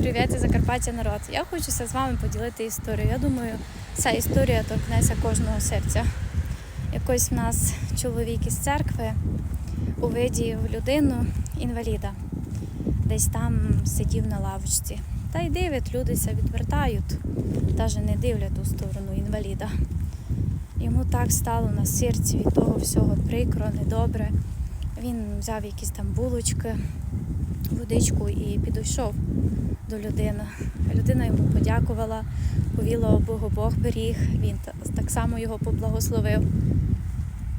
Привіт, Закарпаття народ. Я хочуся з вами поділити історію. Я думаю, ця історія торкнеться кожного серця. Якось в нас чоловік із церкви увидів людину інваліда, десь там сидів на лавочці. Та й дивить, люди ся відвертають, навіть не дивлять у сторону інваліда. Йому так стало на серці від того всього прикро, недобре. Він взяв якісь там булочки, водичку і підійшов до людини. Людина йому подякувала, повіла Богу Бог беріг, він та- так само його поблагословив.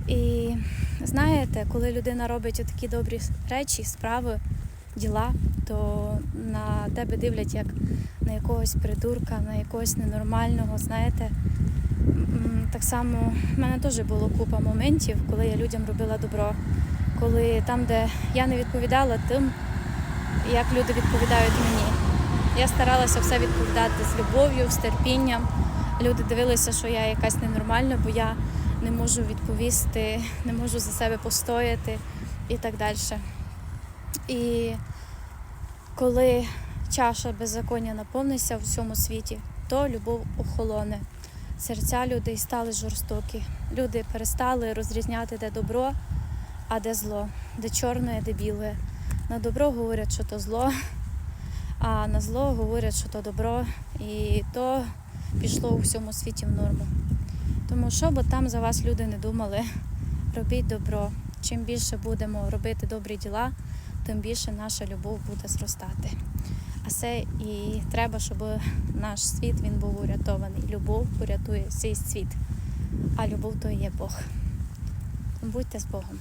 І знаєте, коли людина робить такі добрі речі, справи, діла, то на тебе дивлять як на якогось придурка, на якогось ненормального, знаєте. Так само в мене теж було купа моментів, коли я людям робила добро. Коли там, де я не відповідала тим, як люди відповідають мені. Я старалася все відповідати з любов'ю, з терпінням. Люди дивилися, що я якась ненормальна, бо я не можу відповісти, не можу за себе постояти і так далі. І коли чаша беззаконня наповниться в цьому світі, то любов охолоне. Серця людей стали жорстокі. Люди перестали розрізняти, де добро, а де зло, де чорне, де біле. На добро говорять, що то зло, а на зло говорять, що то добро, і то пішло у всьому світі в норму. Тому що бо там за вас люди не думали, робіть добро. Чим більше будемо робити добрі діла, тим більше наша любов буде зростати. А це і треба, щоб наш світ він був урятований. Любов урятує цей світ. А любов то є Бог. Будьте з Богом.